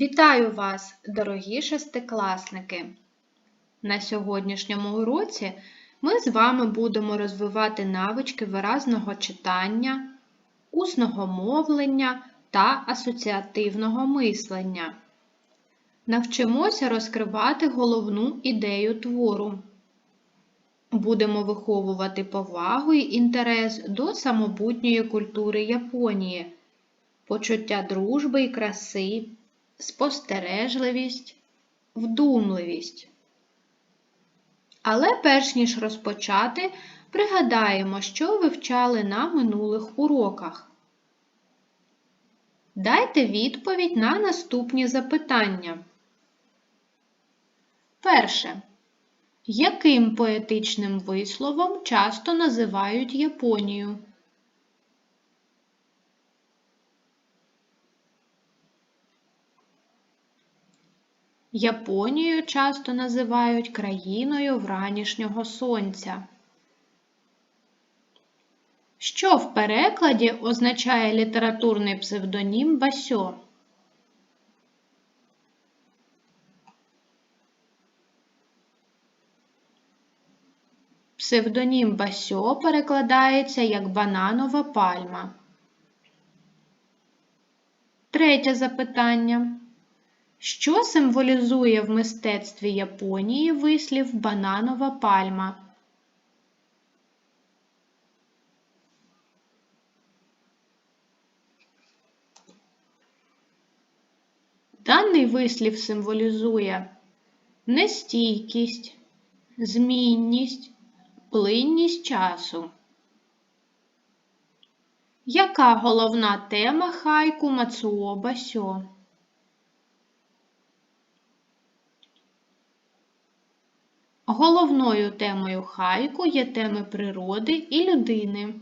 Вітаю вас, дорогі шестикласники! На сьогоднішньому уроці ми з вами будемо розвивати навички виразного читання, усного мовлення та асоціативного мислення. Навчимося розкривати головну ідею твору. Будемо виховувати повагу і інтерес до самобутньої культури Японії, почуття дружби і краси, спостережливість, вдумливість. Але перш ніж розпочати, пригадаємо, що вивчали на минулих уроках. Дайте відповідь на наступні запитання. Перше. Яким поетичним висловом часто називають Японію? Японію часто називають країною вранішнього сонця. Що в перекладі означає літературний псевдонім Басьо? Псевдонім Басьо перекладається як бананова пальма. Третє запитання. Що символізує в мистецтві Японії вислів бананова пальма? Даний вислів символізує нестійкість, змінність, плинність часу. Яка головна тема хайку Мацуо Басьо? Головною темою хайку є теми природи і людини.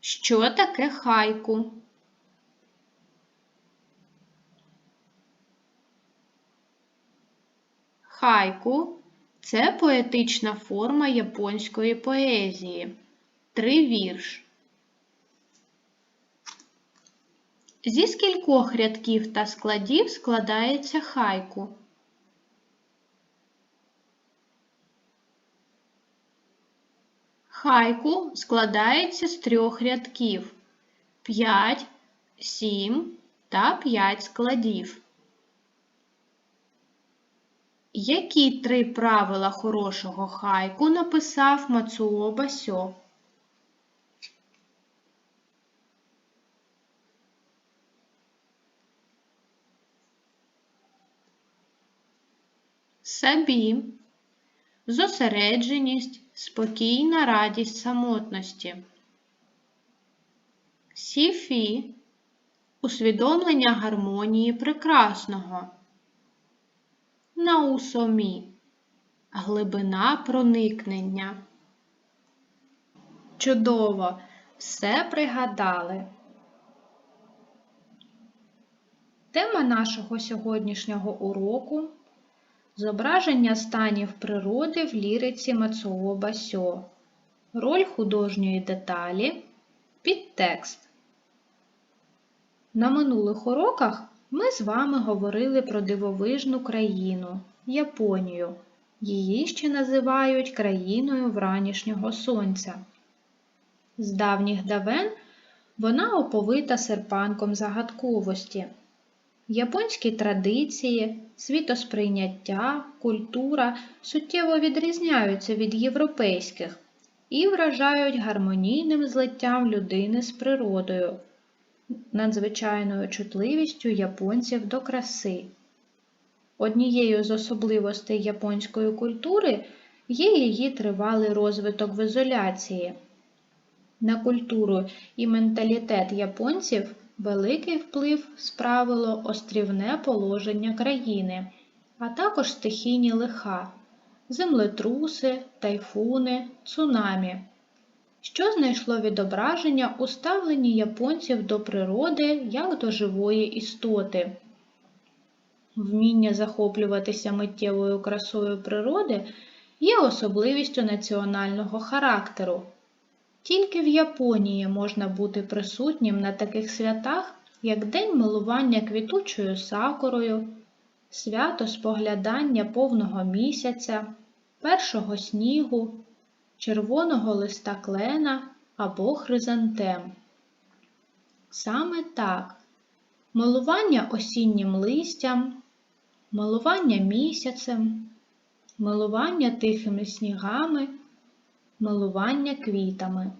Що таке хайку? Хайку це поетична форма японської поезії. Три вірш. Зі скількох рядків та складів складається хайку? Хайку складається з трьох рядків 5, 7 та 5 складів. Які три правила хорошого хайку написав Мацуо Басьо? Сабі, зосередженість, спокійна радість самотності. Сіфі усвідомлення гармонії прекрасного. Наусомі глибина проникнення. Чудово! Все пригадали. Тема нашого сьогоднішнього уроку Зображення станів природи в ліриці Мацуо Басьо. Роль художньої деталі. Підтекст. На минулих уроках ми з вами говорили про дивовижну країну Японію. Її ще називають країною вранішнього сонця. З давніх давен вона оповита серпанком загадковості. Японські традиції, світосприйняття, культура суттєво відрізняються від європейських і вражають гармонійним злиттям людини з природою, надзвичайною чутливістю японців до краси. Однією з особливостей японської культури є її тривалий розвиток в ізоляції. На культуру і менталітет японців Великий вплив справило острівне положення країни, а також стихійні лиха, землетруси, тайфуни, цунамі, що знайшло відображення у ставленні японців до природи як до живої істоти. Вміння захоплюватися миттєвою красою природи є особливістю національного характеру. Тільки в Японії можна бути присутнім на таких святах, як день милування квітучою сакурою, свято споглядання повного місяця, першого снігу, червоного листа клена або хризантем. Саме так милування осіннім листям, милування місяцем, милування тихими снігами, милування квітами.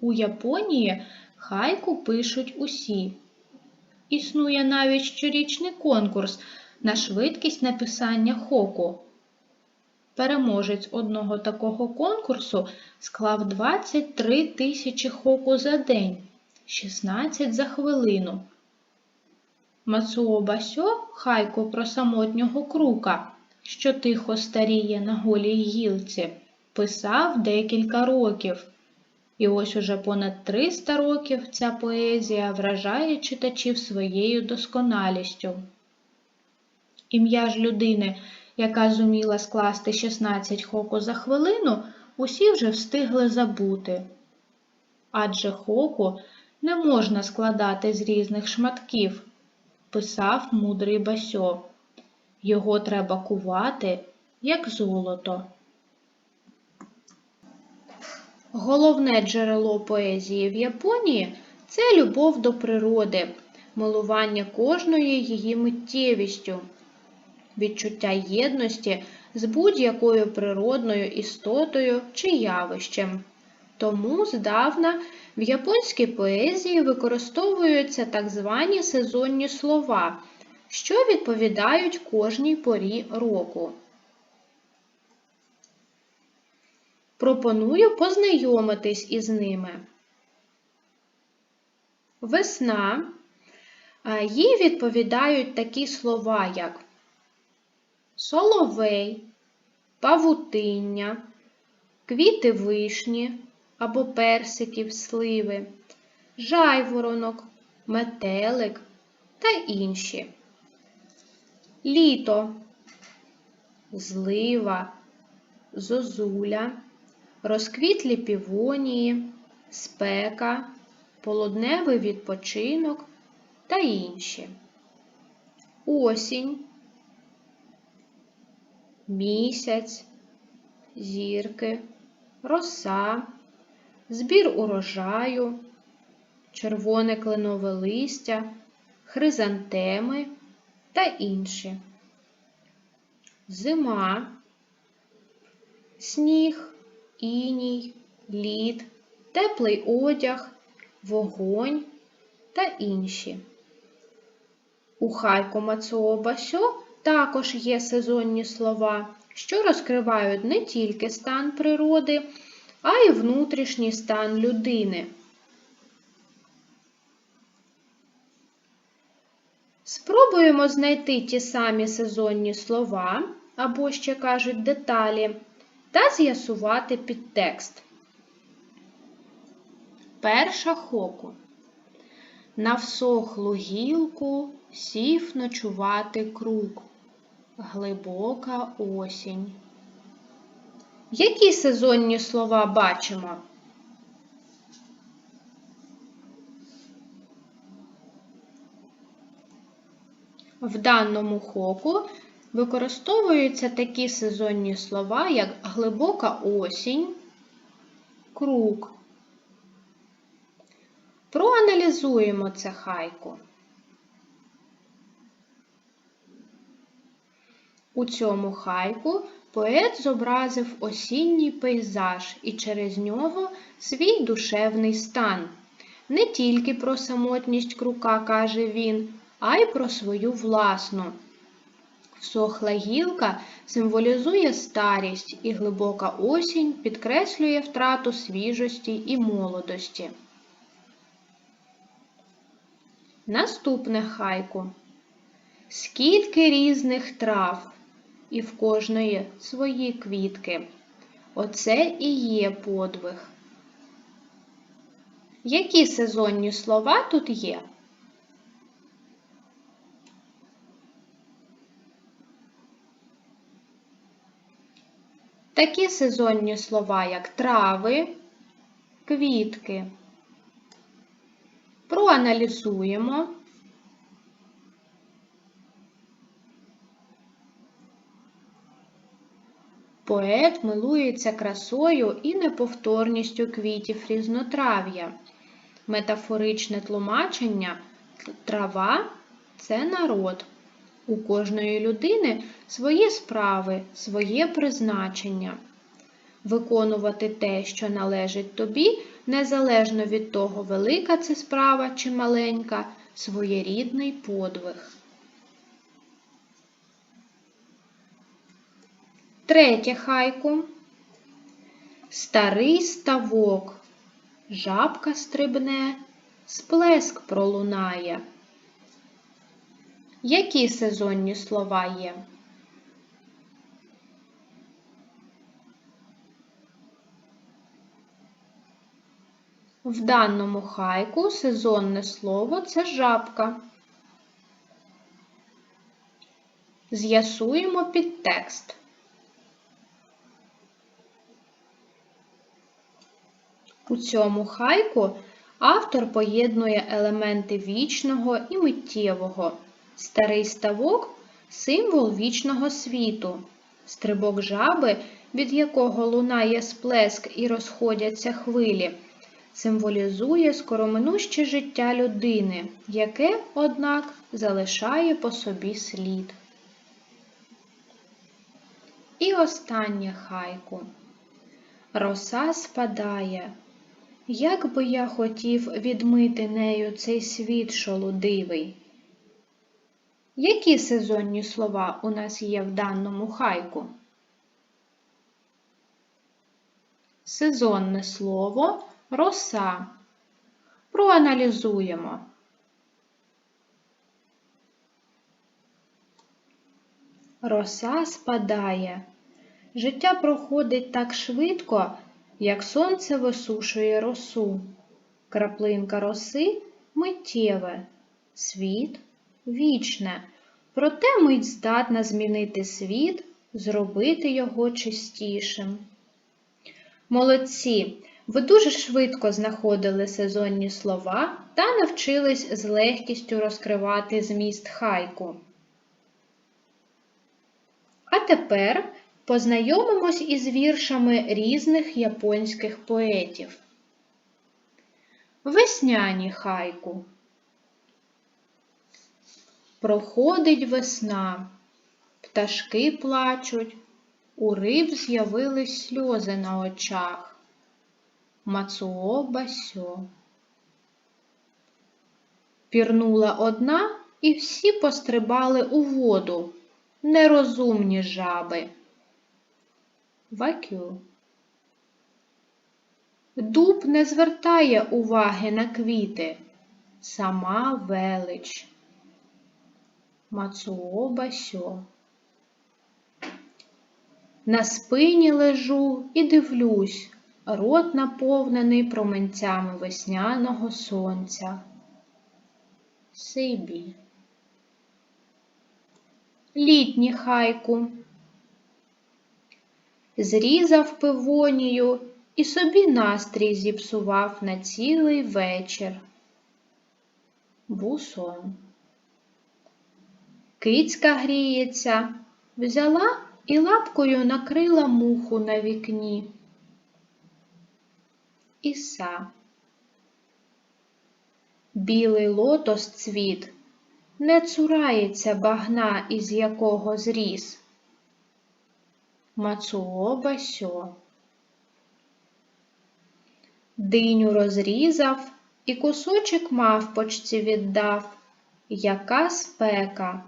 У Японії хайку пишуть усі. Існує навіть щорічний конкурс на швидкість написання хоку. Переможець одного такого конкурсу склав 23 тисячі хоку за день, 16 за хвилину. Мацуо Басьо хайку про самотнього крука, що тихо старіє на голій гілці, писав декілька років. І ось уже понад 300 років ця поезія вражає читачів своєю досконалістю. Ім'я ж людини, яка зуміла скласти 16 хоку за хвилину, усі вже встигли забути. Адже хоку не можна складати з різних шматків, писав мудрий Басьо. Його треба кувати, як золото. Головне джерело поезії в Японії це любов до природи, милування кожною її миттєвістю, відчуття єдності з будь-якою природною істотою чи явищем. Тому здавна в японській поезії використовуються так звані сезонні слова, що відповідають кожній порі року. Пропоную познайомитись із ними. Весна. Їй відповідають такі слова, як соловей, павутиння, квіти вишні або персиків сливи, жайворонок, метелик та інші. Літо, злива, зозуля. Розквітлі півонії, спека, полудневий відпочинок та інші. Осінь, місяць, зірки, роса, збір урожаю, червоне кленове листя, хризантеми та інші. Зима, сніг, іній, лід, теплий одяг, вогонь та інші. У хайку Мацуо Басьо також є сезонні слова, що розкривають не тільки стан природи, а й внутрішній стан людини. Спробуємо знайти ті самі сезонні слова, або ще кажуть деталі, та з'ясувати підтекст. Перша хоку. На всохлу гілку сів ночувати круг. Глибока осінь. Які сезонні слова бачимо? В даному хоку використовуються такі сезонні слова, як глибока осінь, круг. Проаналізуємо це хайку. У цьому хайку поет зобразив осінній пейзаж і через нього свій душевний стан. Не тільки про самотність крука, каже він, а й про свою власну. Всохла гілка символізує старість і глибока осінь підкреслює втрату свіжості і молодості. Наступне хайку. Скільки різних трав, і в кожної свої квітки. Оце і є подвиг. Які сезонні слова тут є? Такі сезонні слова, як трави, квітки. Проаналізуємо. Поет милується красою і неповторністю квітів різнотрав'я. Метафоричне тлумачення трава це народ. У кожної людини свої справи, своє призначення. Виконувати те, що належить тобі, незалежно від того, велика це справа чи маленька, своєрідний подвиг. Третє хайку. Старий ставок. Жабка стрибне, сплеск пролунає. Які сезонні слова є? В даному хайку сезонне слово це жабка. З'ясуємо підтекст. У цьому хайку автор поєднує елементи вічного і миттєвого. Старий ставок символ вічного світу, стрибок жаби, від якого лунає сплеск і розходяться хвилі, символізує скороминуще життя людини, яке, однак, залишає по собі слід. І останнє хайку. Роса спадає. Як би я хотів відмити нею цей світ шолудивий? Які сезонні слова у нас є в даному хайку? Сезонне слово роса. Проаналізуємо. Роса спадає. Життя проходить так швидко, як сонце висушує росу. Краплинка роси миттєве, світ вічне, проте мить здатна змінити світ, зробити його чистішим. Молодці! Ви дуже швидко знаходили сезонні слова та навчились з легкістю розкривати зміст хайку. А тепер познайомимось із віршами різних японських поетів. Весняні хайку. Проходить весна, пташки плачуть, у риб з'явились сльози на очах. Мацуо басьо. Пірнула одна, і всі пострибали у воду, нерозумні жаби. Вакю. Дуб не звертає уваги на квіти, сама велич. Мацуо басьо. На спині лежу і дивлюсь, рот наповнений променцями весняного сонця. Сибі. Літні хайку. Зрізав пивонію і собі настрій зіпсував на цілий вечір. Бусон. Кицька гріється, взяла і лапкою накрила муху на вікні. Іса. Білий лотос цвіт не цурається багна, із якого зріс. Мацуо басьо. Диню розрізав і кусочок мавпочці віддав. Яка спека?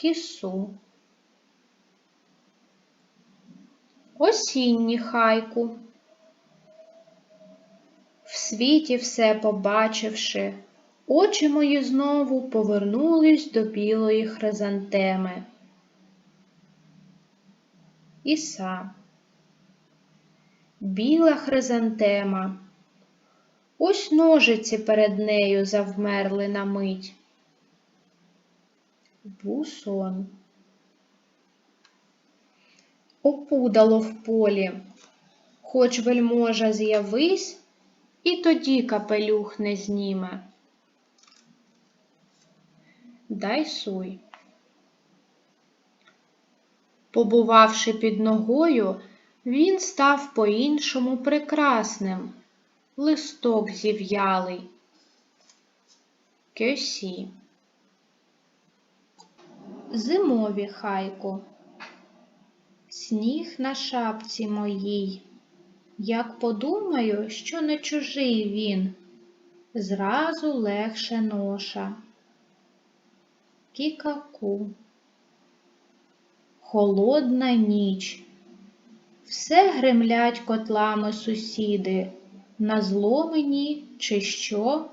Кісу. Осінні хайку. В світі все побачивши, очі мої знову повернулись до білої хризантеми. Іса. Біла хризантема. Ось ножиці перед нею завмерли на мить. Бусон. Опудало в полі, хоч вельможа з'явись, і тоді капелюх не зніме. Дай суй. Побувавши під ногою, він став по-іншому прекрасним, листок зів'ялий. Кьосі. Зимові хайку. Сніг на шапці моїй. Як подумаю, що не чужий він, зразу легше ноша. Кікаку. Холодна ніч. Все гремлять котлами сусіди, на зло чи що?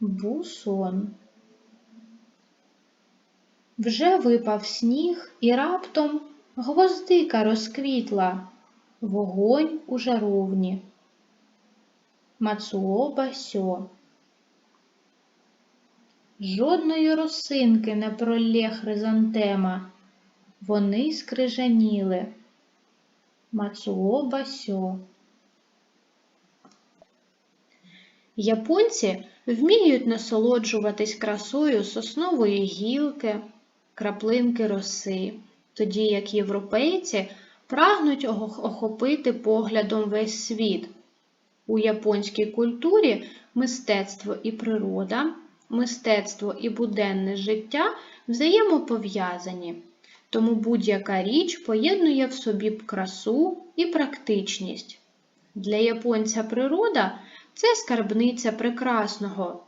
Бусон. Вже випав сніг і раптом гвоздика розквітла, вогонь у жаровні. Мацуоба сьо. Жодної росинки не пролє хризантема, вони скрижаніли. Мацуоба сьо. Японці вміють насолоджуватись красою соснової гілки, краплинки роси, тоді як європейці прагнуть охопити поглядом весь світ. У японській культурі мистецтво і природа, мистецтво і буденне життя взаємопов'язані, тому будь-яка річ поєднує в собі красу і практичність. Для японця природа це скарбниця прекрасного.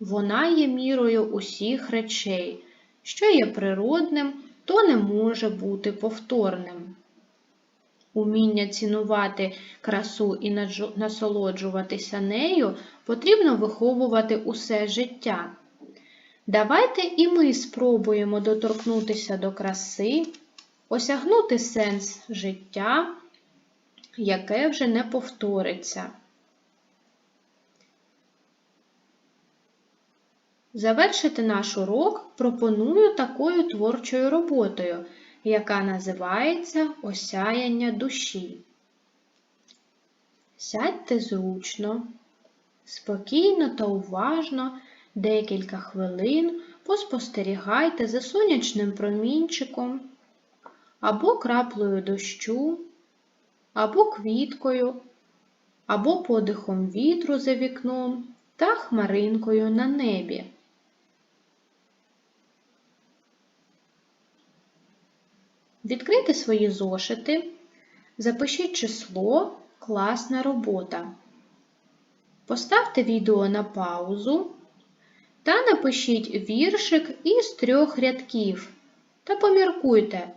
Вона є мірою усіх речей, що є природним, то не може бути повторним. Уміння цінувати красу і насолоджуватися нею потрібно виховувати усе життя. Давайте і ми спробуємо доторкнутися до краси, осягнути сенс життя, яке вже не повториться. Завершити наш урок пропоную такою творчою роботою, яка називається Осяяння душі. Сядьте зручно, спокійно та уважно декілька хвилин поспостерігайте за сонячним промінчиком, або краплею дощу, або квіткою, або подихом вітру за вікном та хмаринкою на небі. Відкрийте свої зошити, запишіть число Класна робота. Поставте відео на паузу та напишіть віршик із трьох рядків та поміркуйте,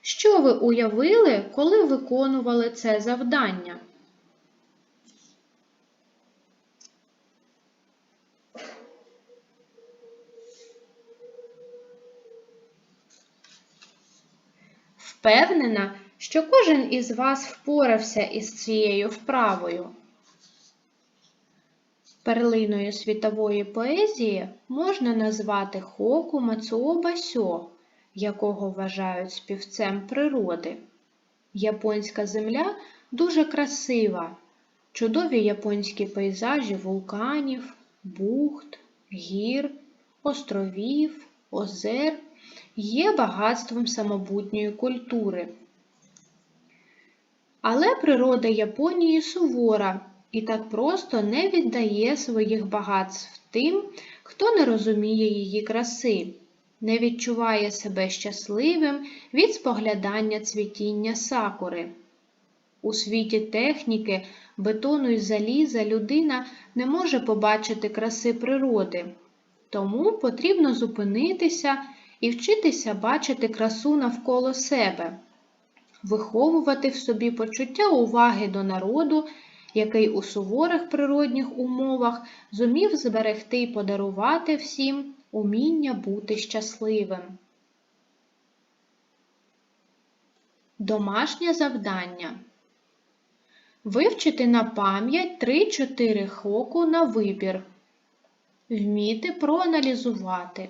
що ви уявили, коли виконували це завдання. Впевнена, що кожен із вас впорався із цією вправою. Перлиною світової поезії можна назвати Хоку Мацуоба Сьо, якого вважають співцем природи. Японська земля дуже красива, чудові японські пейзажі вулканів, бухт, гір, островів, озер є багатством самобутньої культури. Але природа Японії сувора і так просто не віддає своїх багатств тим, хто не розуміє її краси, не відчуває себе щасливим від споглядання цвітіння сакури. У світі техніки, бетону і заліза людина не може побачити краси природи, тому потрібно зупинитися і вчитися бачити красу навколо себе, виховувати в собі почуття уваги до народу, який у суворих природних умовах зумів зберегти і подарувати всім уміння бути щасливим. Домашнє завдання. Вивчити на пам'ять 3-4 хоку на вибір. Вміти проаналізувати